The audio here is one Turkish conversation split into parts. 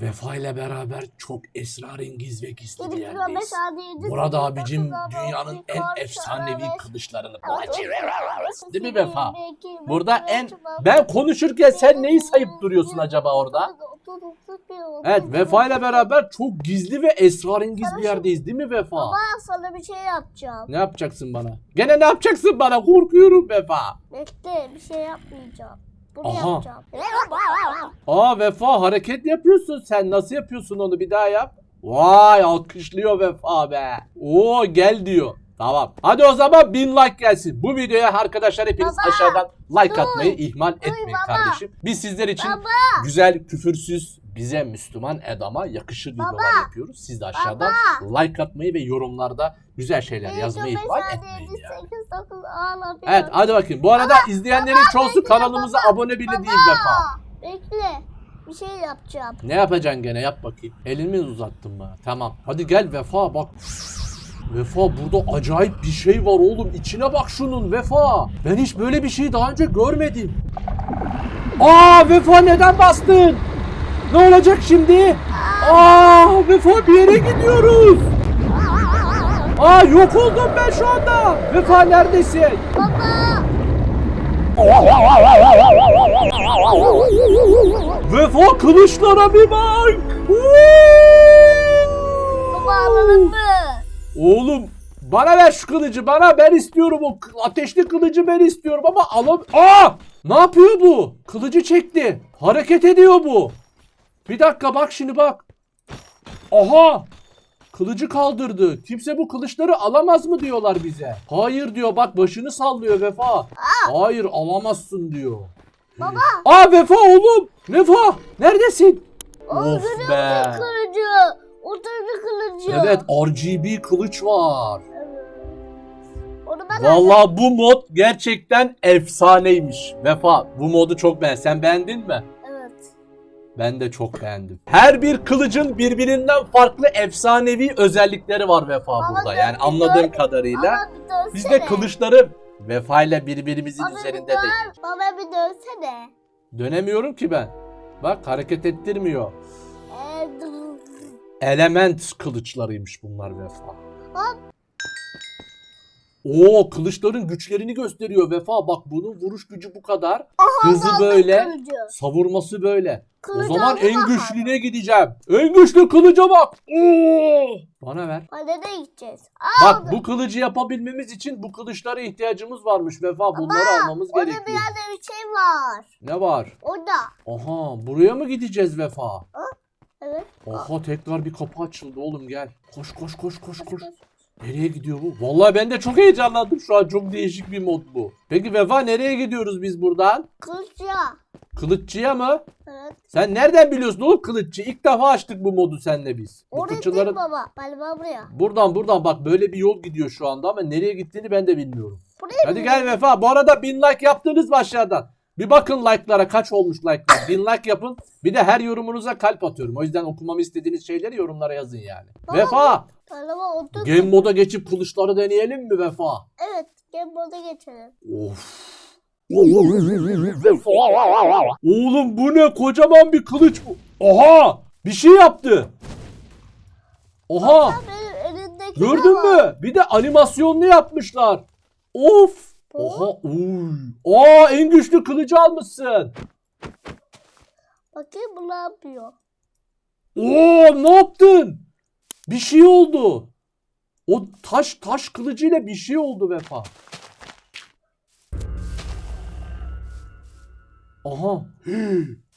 Vefa ile beraber çok esrarengiz ve gizli bir yerdeyiz. sekiz, abicim dünyanın en efsanevi kılıçlarını altı, Değil mi Vefa? Burada en ben konuşurken sen neyi sayıp duruyorsun acaba orada? Evet Vefa ile beraber çok gizli ve esrarengiz bir yerdeyiz değil mi Vefa? Baba sana bir şey yapacağım. Ne yapacaksın bana? Gene ne yapacaksın bana? Korkuyorum Vefa. Bekle bir şey yapmayacağım. Bunu Aha. yapacağım. Aa Vefa hareket yapıyorsun sen. Nasıl yapıyorsun onu bir daha yap. Vay alkışlıyor Vefa be. Oo gel diyor. Tamam. Hadi o zaman bin like gelsin. Bu videoya arkadaşlar hepiniz Baba, aşağıdan like dur. atmayı ihmal etmeyin baba. kardeşim. Biz sizler için Baba. güzel, küfürsüz, bize Müslüman edama yakışır videolar Baba. yapıyoruz. Siz de aşağıdan like atmayı ve yorumlarda güzel şeyler yazmayı Yedi, ihmal etmeyin ya. sekiz, dokuz, on, on bir, Evet on hadi bakayım. Bu arada izleyenlerin çoğusu bekle, kanalımıza baba. abone bile Baba. değil Vefa. Bekle. Bir şey yapacağım. Ne yapacaksın gene yap bakayım. Elimi uzattın bana. Tamam. Hadi gel Vefa bak. Vefa burada acayip bir şey var oğlum. İçine bak şunun Vefa. Ben hiç böyle bir şey daha önce görmedim. Aa Vefa neden bastın? Ne olacak şimdi? Aa Vefa bir yere gidiyoruz. Aa yok oldum ben şu anda. Vefa neredesin? Baba. Vefa kılıçlara bir bak. Baba alalım mı? Oğlum bana ver şu kılıcı bana ben istiyorum o ateşli kılıcı ben istiyorum ama alam... Aa! Ne yapıyor bu? Kılıcı çekti. Hareket ediyor bu. Bir dakika bak şimdi bak. Aha! Kılıcı kaldırdı. Kimse bu kılıçları alamaz mı diyorlar bize. Hayır diyor bak başını sallıyor Vefa. Hayır alamazsın diyor. Baba. Aa Vefa oğlum. Vefa neredesin? O Of be. kılıcı. O turuncu kılıcı. Evet RGB kılıç var. Vallahi bu mod gerçekten efsaneymiş. Vefa bu modu çok beğen. Sen beğendin mi? Ben de çok beğendim. Her bir kılıcın birbirinden farklı efsanevi özellikleri var Vefa Baba burada. Yani anladığım kadarıyla. Baba bir dönsene. Biz de kılıçları Vefa ile birbirimizin Baba bir üzerinde dön. deniyoruz. Baba bir dönsene. Dönemiyorum ki ben. Bak hareket ettirmiyor. Ee, dur. Element kılıçlarıymış bunlar Vefa. Oo kılıçların güçlerini gösteriyor Vefa. Bak bunun vuruş gücü bu kadar. Aha, Hızı aldım böyle. Kılıcı. Savurması böyle. Kılıcı o zaman aldım en aha. güçlüne gideceğim. En güçlü kılıca bak. Oo! Bana ver. Hadi de gideceğiz. Bak Aldım. bu kılıcı yapabilmemiz için bu kılıçlara ihtiyacımız varmış Vefa. Bunları almamız Orada gerekiyor. yerde bir şey var. Ne var? Orada. Aha buraya mı gideceğiz Vefa? Evet. Oha tekrar bir kapı açıldı oğlum gel. Koş koş koş koş koş. Nereye gidiyor bu? Vallahi ben de çok heyecanlandım şu an. Çok değişik bir mod bu. Peki Vefa nereye gidiyoruz biz buradan? Kılıçya. Kılıççıya mı? Evet. Sen nereden biliyorsun oğlum kılıççı? İlk defa açtık bu modu senle biz. Bu Oraya fıçıların- değil baba. Galiba buraya. Buradan buradan bak böyle bir yol gidiyor şu anda ama nereye gittiğini ben de bilmiyorum. Buraya Hadi mı gel Vefa. Bu arada bin like yaptınız mı aşağıdan? Bir bakın like'lara kaç olmuş like'lar. Bin like yapın. Bir de her yorumunuza kalp atıyorum. O yüzden okumamı istediğiniz şeyleri yorumlara yazın yani. Baba, Vefa. Otur. Game moda geçip kılıçları deneyelim mi Vefa? Evet. Gel burada geçelim. Of. Oğlum bu ne? Kocaman bir kılıç bu. Oha! Bir şey yaptı. Oha! Gördün mü? Bir de animasyonlu yapmışlar. Of. Oha. Uy. Aa en güçlü kılıcı almışsın. Bakayım bu ne yapıyor. Oo ne yaptın? Bir şey oldu. O taş taş kılıcıyla bir şey oldu Vefa. Aha.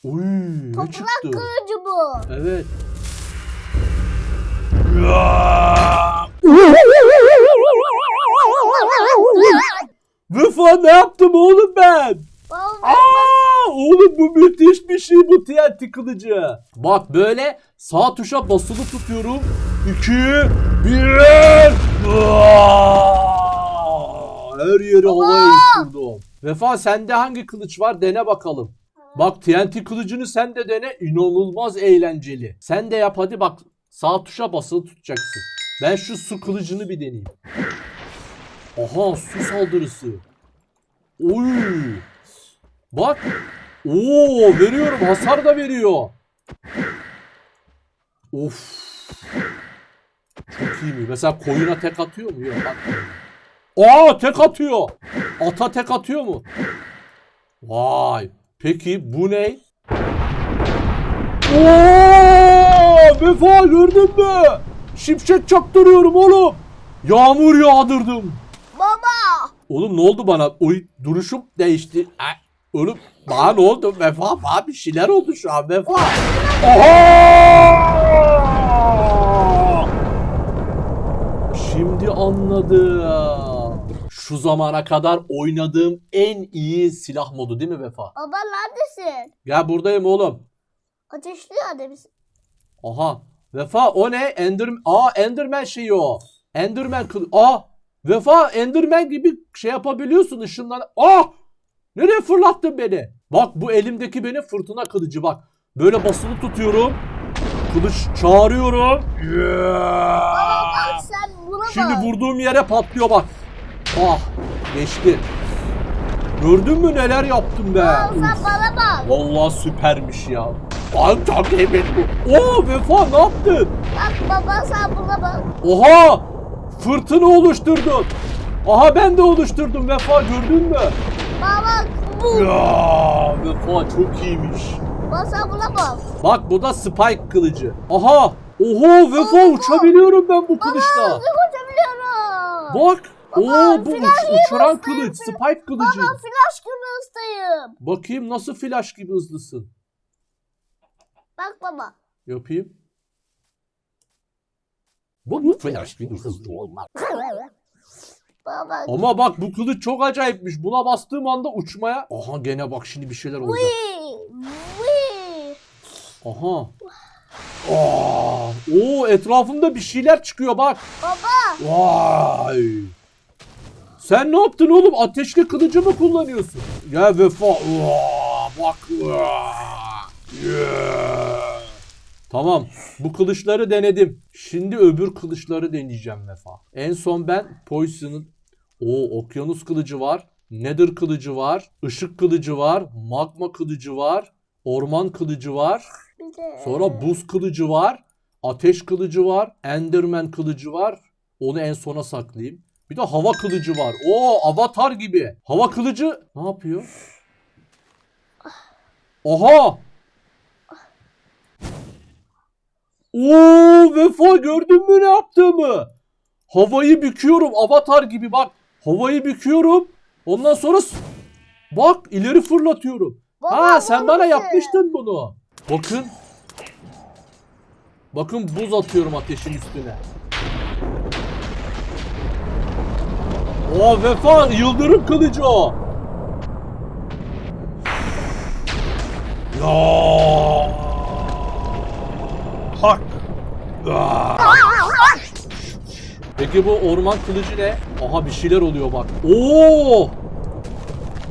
Uy ne Toprak çıktı? kılıcı bu. Evet. Vefa ne yaptım oğlum ben? Aa, oğlum bu müthiş bir şey bu TNT kılıcı. Bak böyle sağ tuşa basılı tutuyorum. 2 1 Her yeri havaya uçurdum. Vefa sende hangi kılıç var dene bakalım. Bak TNT kılıcını sen de dene inanılmaz eğlenceli. Sen de yap hadi bak sağ tuşa basılı tutacaksın. Ben şu su kılıcını bir deneyeyim. Aha su saldırısı. Oy. Bak. Oo veriyorum hasar da veriyor. Of. Çok iyi mi? Mesela koyuna tek atıyor mu? Yok. atmıyor. Aa tek atıyor. Ata tek atıyor mu? Vay. Peki bu ne? Oo! Vefa gördün mü? Şimşek çaktırıyorum oğlum. Yağmur yağdırdım. Oğlum ne oldu bana? Oy duruşum değişti. Ay, oğlum bana ne oldu? Vefa bana bir şeyler oldu şu an Vefa. Oha! Şimdi anladım. Şu zamana kadar oynadığım en iyi silah modu değil mi Vefa? Baba neredesin? Gel buradayım oğlum. Ateşli yerde misin? Aha. Vefa o ne? Ender Aa Enderman şeyi o. Enderman kıl. Aa Vefa Enderman gibi şey yapabiliyorsun ışınlan. Aa! Nereye fırlattın beni? Bak bu elimdeki benim fırtına kılıcı bak. Böyle basılı tutuyorum. Kılıç çağırıyorum. Yeah! Bak sen buna Şimdi bak. vurduğum yere patlıyor bak. Ah geçti. Gördün mü neler yaptım be? Baba sen bana bak. Vallahi süpermiş ya. Ay çok emin bu. Oo Vefa ne yaptın? Bak baba sen buna bak. Oha! Fırtına oluşturdun. Aha ben de oluşturdum Vefa gördün mü? Baba bu. Ya Vefa çok iyiymiş. Baba sen buna bak. Bak bu da Spike kılıcı. Aha! Oho Vefa uçabiliyorum ben bu kılıçla. Hızlı koşabiliyorum. Bak. Oo Baba, bu flash uç- uçuran kılıç. Spike kılıcı. Baba flash gibi hızlıyım. Bakayım nasıl flash gibi hızlısın. Bak baba. Yapayım. Bu flash gibi hızlı olmaz. Baba. Ama bak bu kılıç çok acayipmiş. Buna bastığım anda uçmaya. Aha gene bak şimdi bir şeyler olacak. Aha. Aa, oo etrafımda bir şeyler çıkıyor bak. Baba. Vay. Sen ne yaptın oğlum? Ateşli kılıcı mı kullanıyorsun? Ya vefa. Vaa, bak. Vaa. Yeah. Tamam. Bu kılıçları denedim. Şimdi öbür kılıçları deneyeceğim vefa. En son ben Poison'ın o okyanus kılıcı var. Nether kılıcı var. ışık kılıcı var. Magma kılıcı var. Orman kılıcı var. Bir de. Sonra buz kılıcı var. Ateş kılıcı var. Enderman kılıcı var. Onu en sona saklayayım. Bir de hava kılıcı var. Oo avatar gibi. Hava kılıcı ne yapıyor? Oha! Oo Vefa gördün mü ne yaptığımı? Havayı büküyorum avatar gibi bak. Havayı büküyorum. Ondan sonra bak ileri fırlatıyorum. Baba, Ha sen bana nasıl? yapmıştın bunu. Bakın. Bakın buz atıyorum ateşin üstüne. O vefa yıldırım kılıcı o. Ya. Ah. Peki bu orman kılıcı ne? Aha bir şeyler oluyor bak. Oo!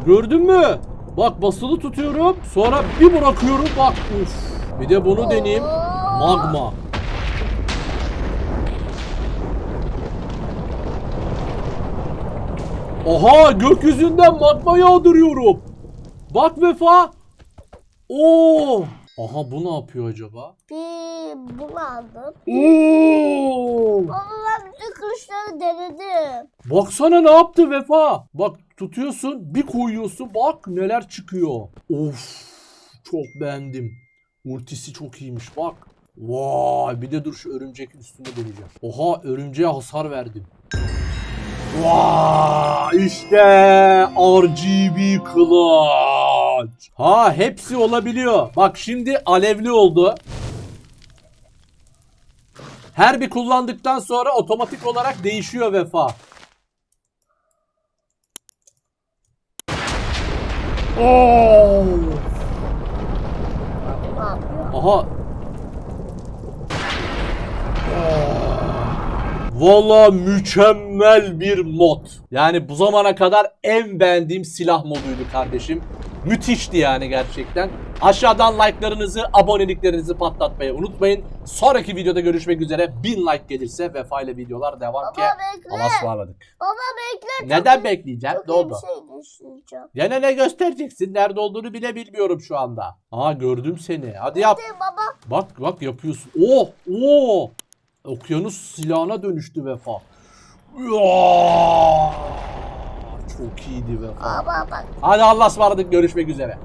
Gördün mü? Bak basılı tutuyorum. Sonra bir bırakıyorum bak. Uf. Bir de bunu deneyeyim. Magma. Oha gökyüzünden magma yağdırıyorum. Bak Vefa. Oo. Aha bu ne yapıyor acaba? Bir bunu aldım. Oo. Ben bütün kılıçları denedim. Baksana ne yaptı Vefa. Bak tutuyorsun bir koyuyorsun bak neler çıkıyor. Of çok beğendim. Ultisi çok iyiymiş bak. Vay bir de dur şu örümcekin üstünde deneyeceğim. Oha örümceğe hasar verdim. Vay işte RGB kılıç. Ha hepsi olabiliyor. Bak şimdi alevli oldu. Her bir kullandıktan sonra otomatik olarak değişiyor vefa. Oo. Aha. Valla mükemmel bir mod. Yani bu zamana kadar en beğendiğim silah moduydu kardeşim. Müthişti yani gerçekten. Aşağıdan like'larınızı, aboneliklerinizi patlatmayı unutmayın. Sonraki videoda görüşmek üzere. 1000 like gelirse Vefa ile videolar devam ki. Baba bekle. Allah'a ısmarladık. Baba bekle. Neden bekleyeceğim? Çok Ne iyi oldu? bir şey düşüneceğim. Gene ne göstereceksin? Nerede olduğunu bile bilmiyorum şu anda. Aa gördüm seni. Hadi yap. Hadi baba. Bak bak yapıyorsun. Oh! Oh! Okyanus silahına dönüştü Vefa. Ya! Çok iyiydi bak. Hadi Allah'a ısmarladık. Görüşmek üzere.